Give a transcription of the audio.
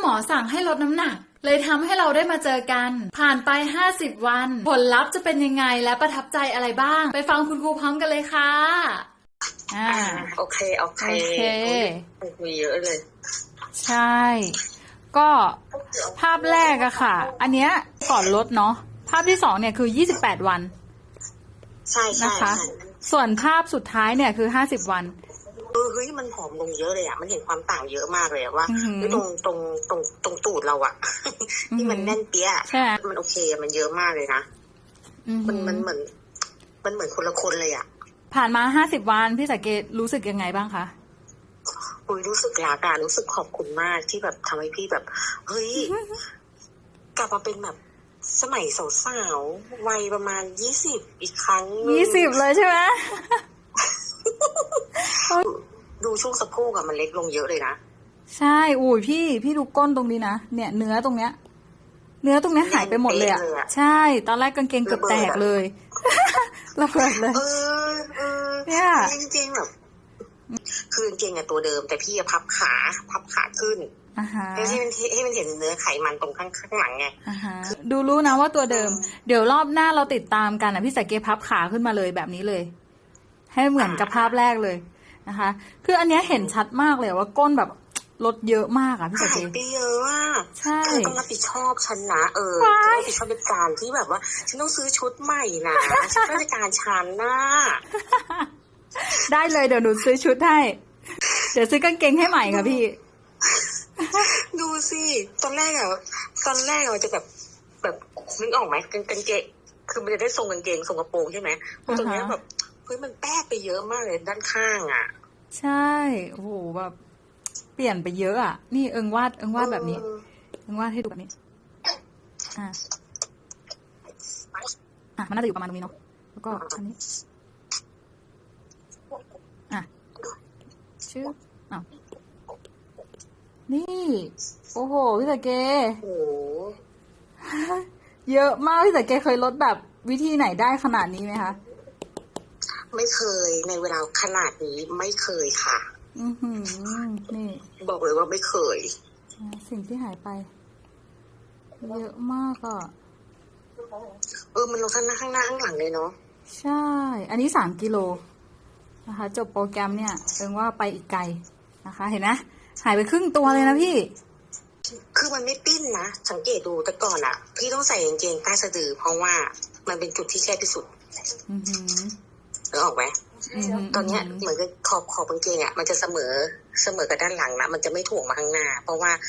หมอสั่งให้ลดน้ำหนัก เลยทำให้เราได้มาเจอกัน ผ่านไป 50 วัน ผลลัพธ์จะเป็นยังไงและประทับใจอะไรบ้าง ไปฟังคุณครูพร้อมกันเลยค่ะอ่าโอเค โอเคโอเคโอ้ยมีเยอะเลย ใช่ ก็ภาพแรกอะค่ะ อันเนี้ยก่อนลดเนาะภาพที่สองเนี่ยคือ28วันใช่ใช่นะคะใช่ส่วนภาพสุดท้ายเนี่ยคือ50วัน เออเฮ้ยมันผอมลงเยอะเลยอะมันเห็นความต่างเยอะมากเลยอะว่าอือหือเฮ้ยตรงตรงตรงตรงตูดเราอะที่มันแน่นเปี้ยอะใช่ไหมมันโอเคอะมันเยอะมากเลยนะอือหืมันอมันเหมือน มันเหมือนคนละคนเลยอะ ผ่านมา50วันพี่สาเกตรู้สึกยังไงบ้างคะอุ้ยรู้สึกรักอะรู้สึกขอบคุณมากที่แบบทำให้พี่แบบ เฮ้ย กลับมาเป็นแบบสมัยสาวๆวัยประมาณยี่สิบอีกครั้งหนึ่ง20เลยใช่ไหม ดูช่วงสะโพกอะมันเล็กลงเยอะเลยนะ ใช่อุ้ยพี่พี่ดูก้นตรงนี้นะเนี่ยเนื้อตรงเนี้ย เนื้อตรงเนี้ยหายไปหมดเลยอะเละเลยอะ ใช่ ตอนแรกกางเกงเกือบแตกเลยระเบิดเลย เออเออเนี่ยจริงๆแบบคือกางเกงอะตัวเดิม แต่พี่อะพับขาพับขาขึ้นอ่าฮะให้ให้มันให้มันเห็นเนื้อไขมันตรงข้างข้างหลังไง อ่าฮะดูรู้นะว่าตัวเดิม เดี๋ยวรอบหน้าเราติดตามกันนะพี่สาเกตพับขาขึ้นมาเลยแบบนี้เลย ให้เหมือนกับภาพแรกเลย นะคะ คืออันเนี้ยเห็นชัดมากเลยว่าก้นแบบลดเยอะมากอะพี่สาหาเกยตไปเยอะอะใช่เธอต้องรับผิดชอบฉันนะเออว้ายเธอต้องรับผิดชอบในการที่แบบว่า ฉันต้องซื้อชุดใหม่นะฉันราชการฉันนะได้เลยเดี๋ยวหนูซื้อชุดให้ เดี๋ยวซื้อกางเกงให้ใหม่ค่ะพี่ ดูสิตอนแรกอะตอนแรกอะมันจะแบบแบบนึกออกไหมกางกางเกงคือมันจะได้ทรงกางเกงทรงกระโปรงใช่ไหมพอตรงเนี้ยอ่าฮะแบบเฮ้ยมันแป๊กไปเยอะมากเลยด้านข้างอะ ใช่ โอ้โหแบบเปลี่ยนไปเยอะอะ นี่เอิงวาดเอิงวาดแบบนี้ เออเอิงวาดให้ดูแบบนี้ อะอะมันน่าจะอยู่ประมาณตรงนี้เนาะ แล้วก็อันนี้ อะ ชื่ออ้าวนี่ โอ้โห พี่สาเกโอ้โหเยอะมากพี่สาเกเคยลดแบบวิธีไหนได้ขนาดนี้ไหมคะ ไม่เคยในเวลาขนาดนี้ไม่เคยค่ะ อือหือนี่บอกเลยว่าไม่เคย สิ่งที่หายไป เยอะมากอะเออ มันลงทั้งหน้าข้างหน้าข้างหลังเลยเนาะใช่ อันนี้สามกิโลนะคะ จบโปรแกรมเนี่ยเอิงว่าไปอีกไกลนะคะ เห็นไหมหายไปครึ่งตัวเลยนะพี่ คือมันไม่ปิ้นนะ สังเกตดูแต่ก่อนอะพี่ต้องใส่กางเกงใต้สะดือเพราะว่ามันเป็นจุดที่แคบที่สุด อือหือนึก ออกไหมอือหือตอนเนี้ยเหมือนกับขอบขอบกางเกงอะมันจะเสมอเสมอกับด้านหลังนะมันจะไม่ถ่วงมาข้างหน้าเพราะว่า